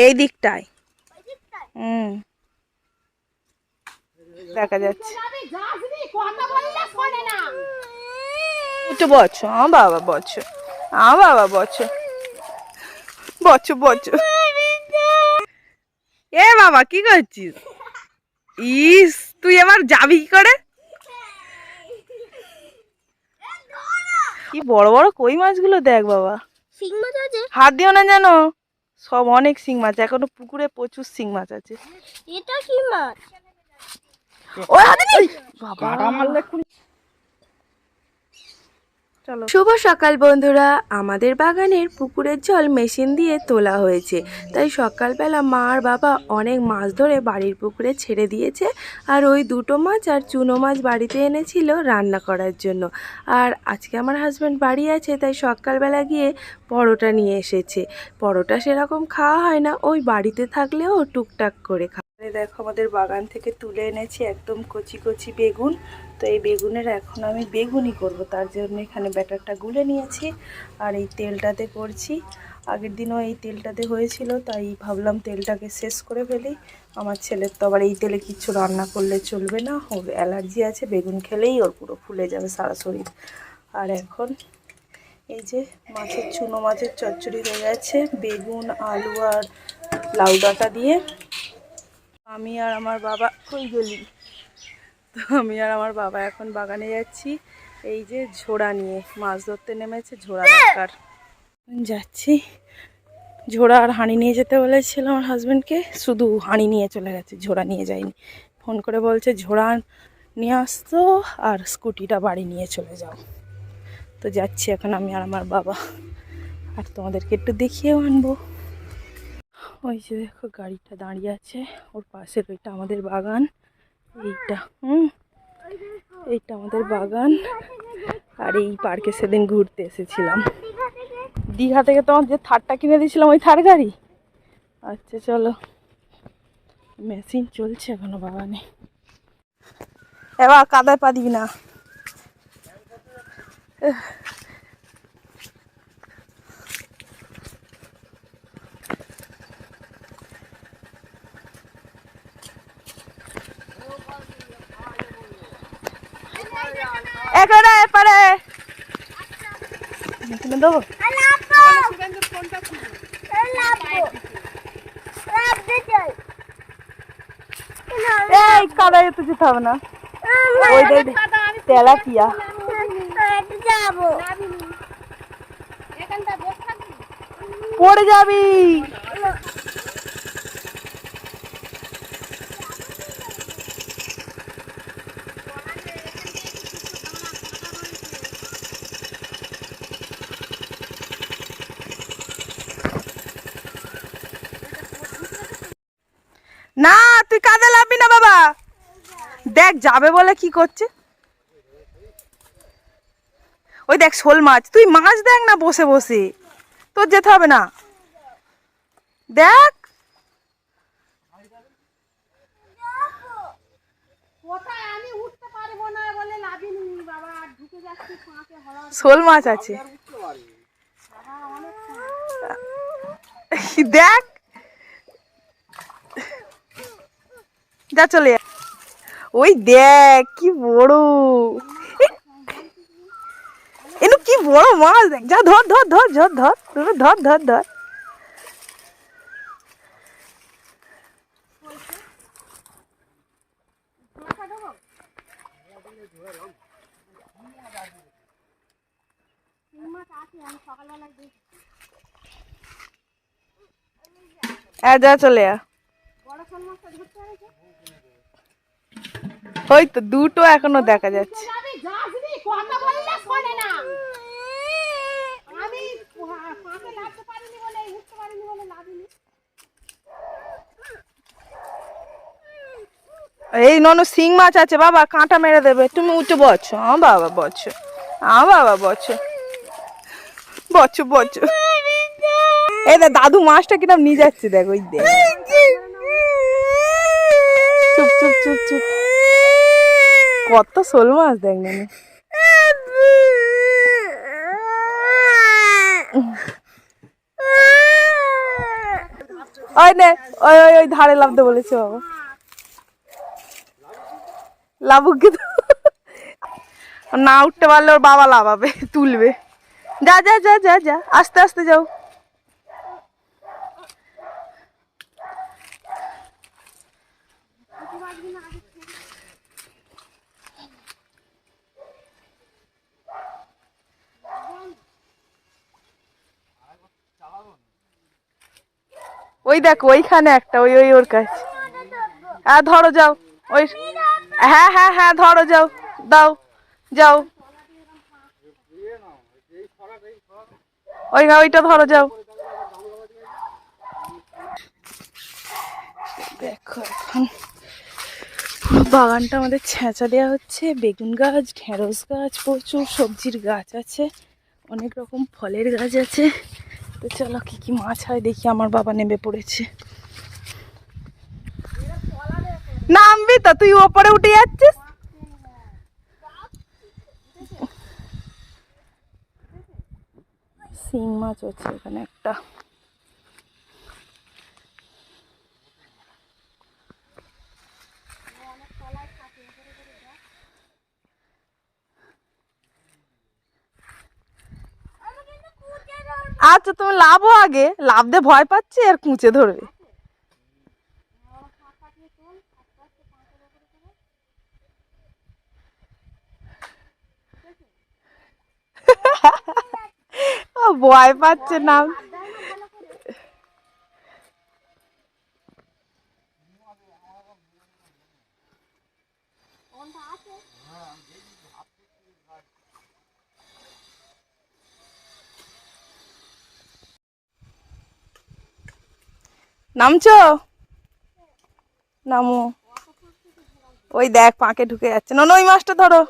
এই দিকটায়। হুম। দেখা যাচ্ছে। একটু বচ্ছ হ্যাঁ বাবা বচ্ছ হ্যাঁ বাবা বচ্ছ বচ্ছ বচ্ছ এ বাবা, কি করছিস? ইস, তুই এবার যাবি কি করে? কি বড় বড় কই মাছগুলো দেখ বাবা। শিং মাছ আছে। হাত দিও না জানো সব অনেক শিং মাছ এখনও পুকুরে প্রচুর শিং মাছ আছে। এটা কি মাছ? ওই হাতে বাবা। চলো। শুভ সকাল বন্ধুরা। আমাদের বাগানের পুকুরের জল মেশিন দিয়ে তোলা হয়েছে। তাই সকালবেলা মা আর বাবা অনেক মাছ ধরে বাড়ির পুকুরে ছেড়ে দিয়েছে আর ওই দুটো মাছ আর চুনো মাছ বাড়িতে এনেছিল রান্না করার জন্য। আর আজকে আমার হাজব্যান্ড বাড়ি আছে, তাই সকালবেলা গিয়ে পরোটা নিয়ে এসেছে। পরোটা সেরকম খাওয়া হয় না, ওই বাড়িতে থাকলেও টুকটাক করে দেখো আমাদের বাগান থেকে তুলে এনেছি একদম কচি কচি বেগুন। তো এই বেগুনের এখন আমি বেগুনই করব, তার জন্য এখানে ব্যাটারটা গুলে নিয়েছি আর এই তেলটাতে করছি। আগের দিনও এই তেলটাতে হয়েছিল, তাই ভাবলাম তেলটাকে শেষ করে ফেলি। আমার ছেলের তো আবার এই তেলে কিচ্ছু রান্না করলে চলবে না, ওর অ্যালার্জি আছে, বেগুন খেলেই ওর পুরো ফুলে যাবে সারা শরীর। আর এখন এই যে মাছের চুনো মাছের চচ্চড়ি হয়ে গেছে, বেগুন, আলু আর লাউ ডাঁটা দিয়ে। আমি আর আমার বাবা কই গেলি? তো আমি আর আমার বাবা এখন বাগানে যাচ্ছি। এই যে ঝোড়া নিয়ে, মাছ ধরতে নেমেছে, ঝোড়া দরকার। যাচ্ছি। ঝোড়া আর হাঁড়ি নিয়ে যেতে বলেছিল আমার হাজব্যান্ডকে শুধু হাঁড়ি নিয়ে চলে গেছে, ঝোড়া নিয়ে যায়নি। ফোন করে বলছে, ঝোড়া নিয়ে আসতো আর স্কুটিটা বাড়ি নিয়ে চলে যাও। তো যাচ্ছি এখন আমি আর আমার বাবা। আর তোমাদেরকে একটু দেখিয়েও আনব। ওই যে দেখো, গাড়িটা দাঁড়িয়ে আছে। ওর পাশের ওইটা আমাদের বাগান। এইটা, হুম, এইটা আমাদের বাগান। আর এই পার্কে সেদিন ঘুরতে এসেছিলাম। দীঘা থেকে তোমার যে থারটা কিনে দিয়েছিলাম, ওই থার গাড়ি? আচ্ছা চলো। মেশিন চলছে এখনও বাগানে। এবার কাদায় পা দিবি না। এখানে এপারে। মেশিনে দেবো? এই কাদায় তো যেতে হবে না। ওই দেখ তেলাপিয়া। যাব। পড়ে যাবি। না তুই কাঁদে লাভবি না বাবা। দেখ যাবে বলে কি করছে? ওই দেখ শোল মাছ। তুই মাছ দেখ না বসে বসে। তোর যেতে হবে না। দেখ। শোল মাছ আছে। দেখ। যা চলে ওই দেখ, কি বড়। এনু কি বড় মাছ দেখ। যা ধর ধর ধর ধর ধর তুমি ধর ধর ধর। যা চলে আ ওই তো দুটো এখনও দেখা যাচ্ছে। এই ননু শিং মাছ আছে বাবা কাঁটা মেরে দেবে। তুমি উঠে বছ হ্যাঁ বাবা বছ হ্যাঁ বাবা বছ বছ বছ এই দেখ দাদু মাছটা কিরম নিয়ে যাচ্ছে দেখ ওই দেখ চুপ চুপ চুপ চুপ। কত শোল মাছ দেখ নানি ওই নে, ওই ওই ওই ধারে লাভতে বলেছে বাবা। লাভুক কি না উঠতে পারলে ওর বাবা লাভাবে, তুলবে। যা যা যা যা যা, আস্তে আস্তে যাও। ওই দেখো, ওইখানে একটা, ওই ওই ওর কাছে। হ্যাঁ ধরো, যাও। ওই হ্যাঁ হ্যাঁ হ্যাঁ ধরো, যাও। দাও, যাও। ওই ওইটা ধরো, যাও। দেখো এখন পুরো বাগানটা আমাদের ছেঁচা দেওয়া হচ্ছে। বেগুন গাছ, ঢেঁড়স গাছ, প্রচুর সবজির গাছ আছে। অনেক রকম ফলের গাছ আছে। তো চলো কি কি মাছ হয়, দেখি আমার বাবা নেমে পড়েছে। নামবি তো, তুই ওপরে উঠে যাচ্ছিস? শিং মাছ হচ্ছে এখানে একটা। আচ্ছা তুমি লাভও আগে লাভ দিয়ে ভয় পাচ্ছি আর কুঁচে ধরবে। ভয় পাচ্ছে না। নামছো? নামো। ওই দেখ, পাঁকে ঢুকে যাচ্ছে। না ওই মাছটা ধরো।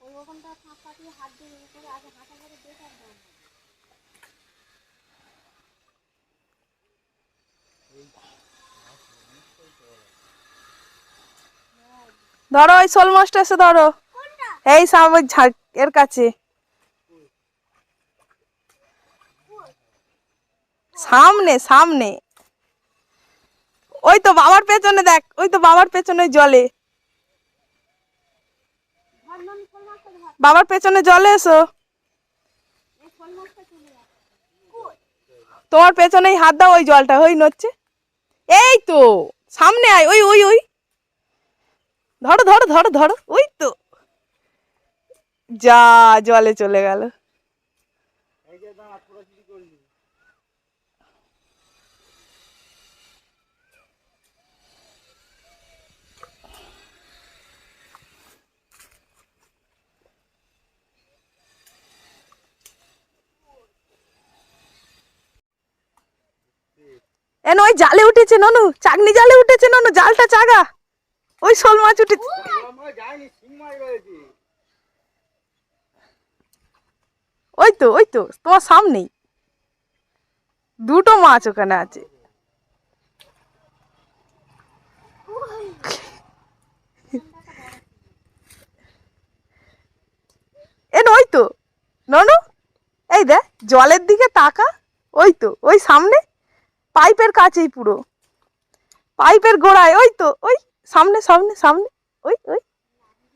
ওই ওখানটা হাত দিয়ে আগে হাঁটা করে ধরো ওই শোল মাছটা এসে ধরো। এই সামনে এর কাছে। সামনে সামনে। ওই তো বাবার পেছনে দেখ ওই তো বাবার পেছনে জলে। বাবার পেছনে জলে এসো। তোমার পেছনেই হাত দাও ওই জলটা ওই নচ্ছে এই তো সামনে আয় ওই ওই ওই। ধরো ধরো ধরো ধরো। ওই তো। যা, জলে চলে গেল। এন ওই জালে উঠেছে ননু। চাকনি জালে উঠেছে ননু, জালটা চাগা। ওই শোল মাছ উঠেছে ওই তো ওই তো, তোমার সামনেই। দুটো মাছ ওখানে আছে। এন ওই তো, ননু, এই দেখ, জলের দিকে তাকা, ওই তো, ওই সামনে, পাইপের কাছেই পুরো। পাইপের গোড়ায়, ওই তো, ওই সামনে সামনে সামনে। ওই ওই।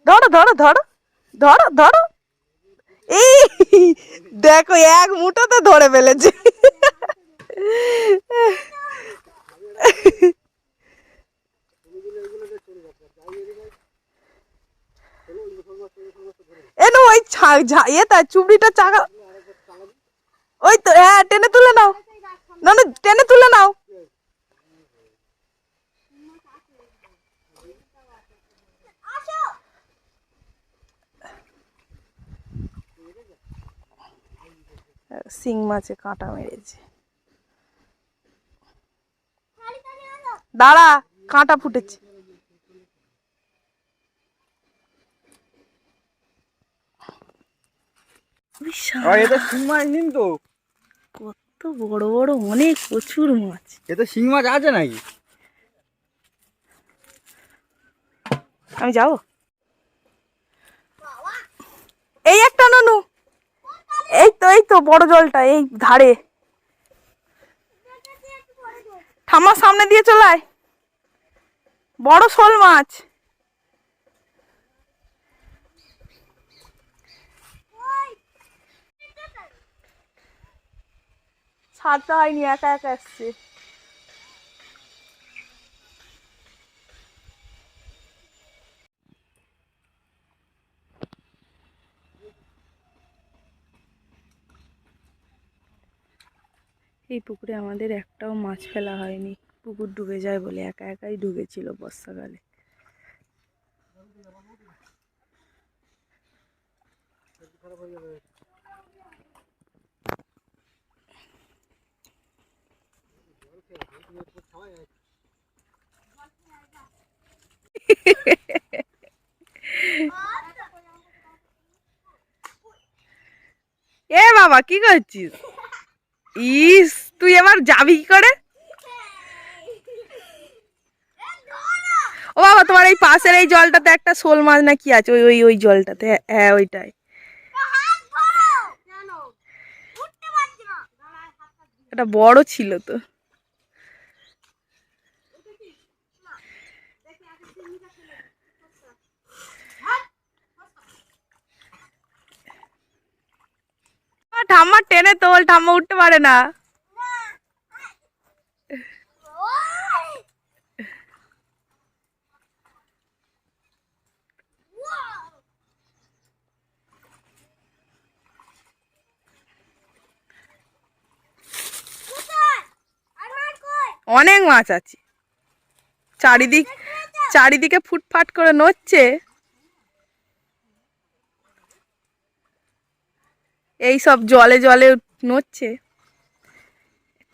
ধরো ধরো ধরো। ধরো ধরো। এই, দেখো, এক মুঠোতে ধরে ফেলেছে। এ না, ওই ইয়েটা চুবড়িটা চাকা ওই তো হ্যাঁ টেনে তুলে নাও। না না, টেনে তুলে নাও। শিং মাছে কাঁটা মেরেছে। দাঁড়া কাঁটা ফুটেছে। বিশাল আর এটা শিং মাছ নিন তো। কত বড় বড় অনেক প্রচুর মাছ। এতে শিং মাছ আছে নাকি? আমি যাব এই একটা ননু এই তো বড় জলটা, এই ধারে। ঠাম্মার সামনে দিয়ে চলায় বড় শোল মাছ। ছাড়তে হয়নি, একা একা এসছে। এই পুকুরে আমাদের একটাও মাছ ফেলা হয়নি। পুকুর ডুবে যায় বলে একা একাই ডুবেছিল বর্ষাকালে। এ বাবা, কি করছিস? ইস তুই এবার যাবি কি করে? ও বাবা তোমার এই পাশের এই জলটাতে একটা শোল মাছ না কি আছে? ওই ওই ওই জলটাতে হ্যাঁ, হ্যাঁ ওইটাই। এটা বড় ছিল তো আ, ঠাম্মা টেনে তোল, ঠাম্মা উঠতে পারে না। অনেক মাছ আছে। চারিদিক চারিদিকে ফুটফাট করে নড়ছে। এই সব জলে জলে নড়ছে।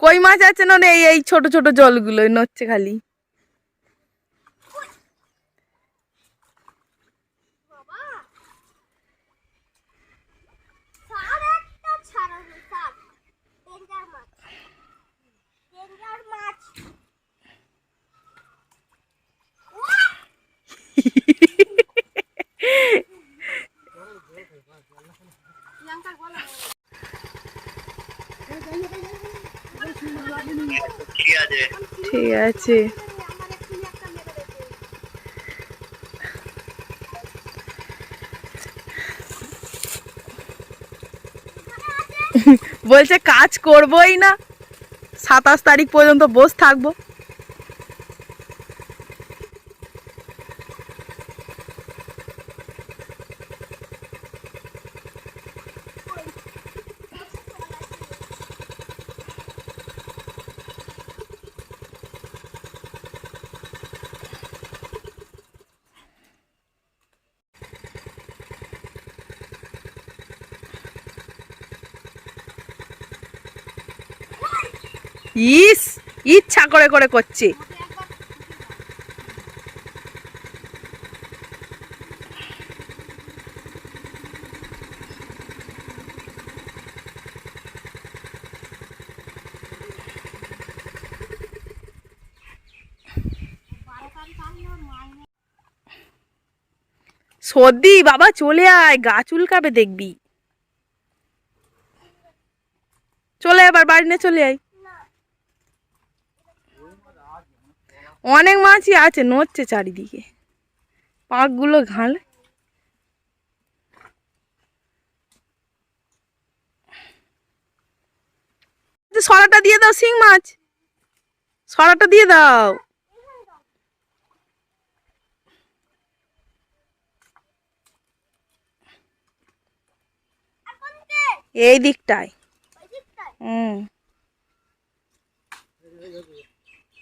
কই মাছ আছে না এই এই ছোট ছোট জলগুলো নড়ছে খালি। ঠিক আছে। বলছে কাজ করবই না। সাতাশ তারিখ পর্যন্ত বস থাকব ইস ইচ্ছা করে করে করছে। সর্দি, বাবা চলে আয়, গা চুলকাবে দেখবি। চলে এবার বাড়ি নিয়ে চলে আয়। অনেক মাছই আছে নড়ছে চারিদিকে। পাকগুলো ঘালে। সরাটা দিয়ে দাও শিং মাছ। সরাটা দিয়ে দাও। এই দিকটায়? হুম।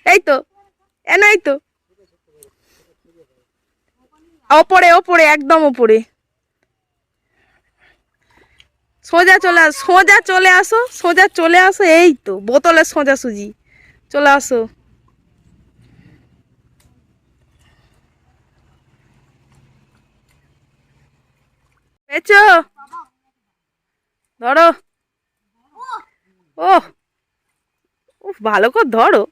এই তো। এন এই তো। ওপরে ওপরে, একদম ওপরে। সোজা চলে আস, সোজা চলে আসো, সোজা চলে আসো, এই তো, বোতলের সোজা সুজি। চলে আসো। পেয়েছ? ধরো। ও ভালো করে ধরো।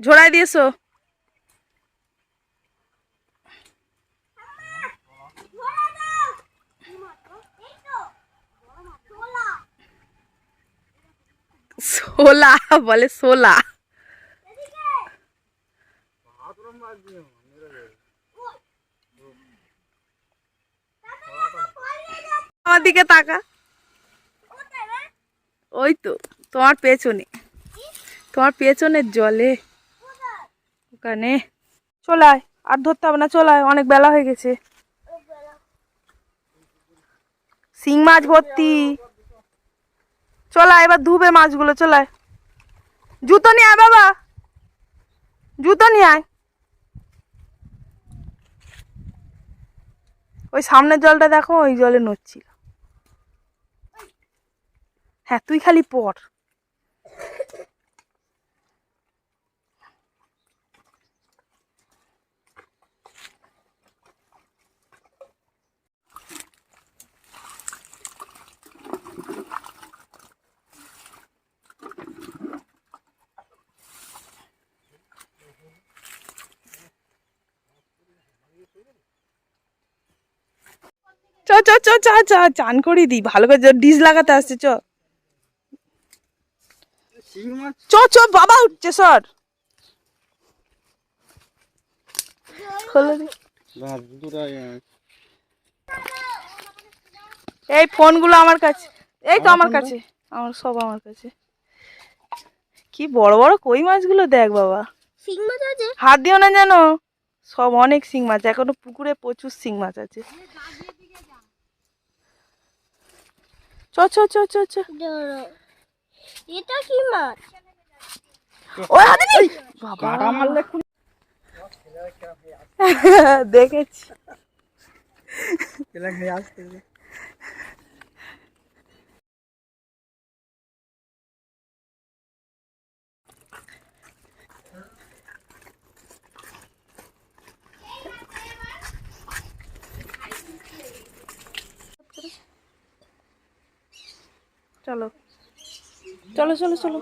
ঝোড়াই দিয়েছ? সোলা বলে সোলা আমার দিকে তাকা। ওই তো, তোমার পেছনে। তোমার পেছনের জলে। ওখানে চলায় আর ধরতে হবে না চলায় অনেক বেলা হয়ে গেছে। শিং মাছ ভর্তি। চলায় এবার ধুবে মাছগুলো চলায় জুতো নিয়ে আয় বাবা। জুতো নিয়ে আয়। ওই সামনের জলটা দেখো, ওই জলে নড়ছিল। হ্যাঁ তুই খালি পড়। চ চ চ চান করি দি ভালো করে ডিস লাগাতে আসছে চ। চ চ বাবা উঠছে সর। এই ফোনগুলো আমার কাছে এই তো আমার কাছে আমার সব আমার কাছে। কি বড় বড় কই মাছগুলো দেখ বাবা। শিং মাছ আছে? হাত দিও না জানো সব অনেক শিং মাছ এখনও পুকুরে প্রচুর শিং মাছ আছে। চ চ চ চ চ এটা কি মাছ? ওই হাতে নেই বাবা। মারলে দেখেছি। আসতে চলো। চলো চলো চলো।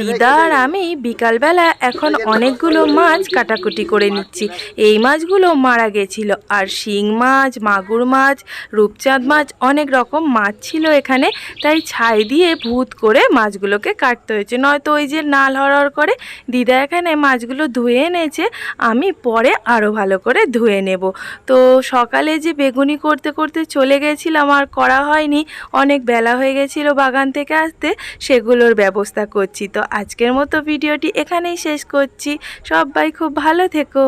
দিদা আর আমি বিকালবেলা এখন অনেকগুলো মাছ কাটাকুটি করে নিচ্ছি। এই মাছগুলো মারা গেছিল। আর শিং মাছ, মাগুর মাছ, রূপচাঁদ মাছ, অনেক রকম মাছ ছিল এখানে। তাই ছাই দিয়ে ভূত করে মাছগুলোকে কাটতে হয়েছে। নয়তো ওই যে নাল হরহর করে দিদা এখানে মাছগুলো ধুয়ে এনেছে, আমি পরে আরও ভালো করে ধুয়ে নেব। তো সকালে যে বেগুনি করতে করতে চলে গেছিলাম, আর করা হয়নি। অনেক বেলা হয়ে গেছিল বাগান থেকে আসতে, সেগুলোর ব্যবস্থা করছি। তো আজকের মতো ভিডিওটি এখানেই শেষ করছি। সবাই খুব ভালো থেকো।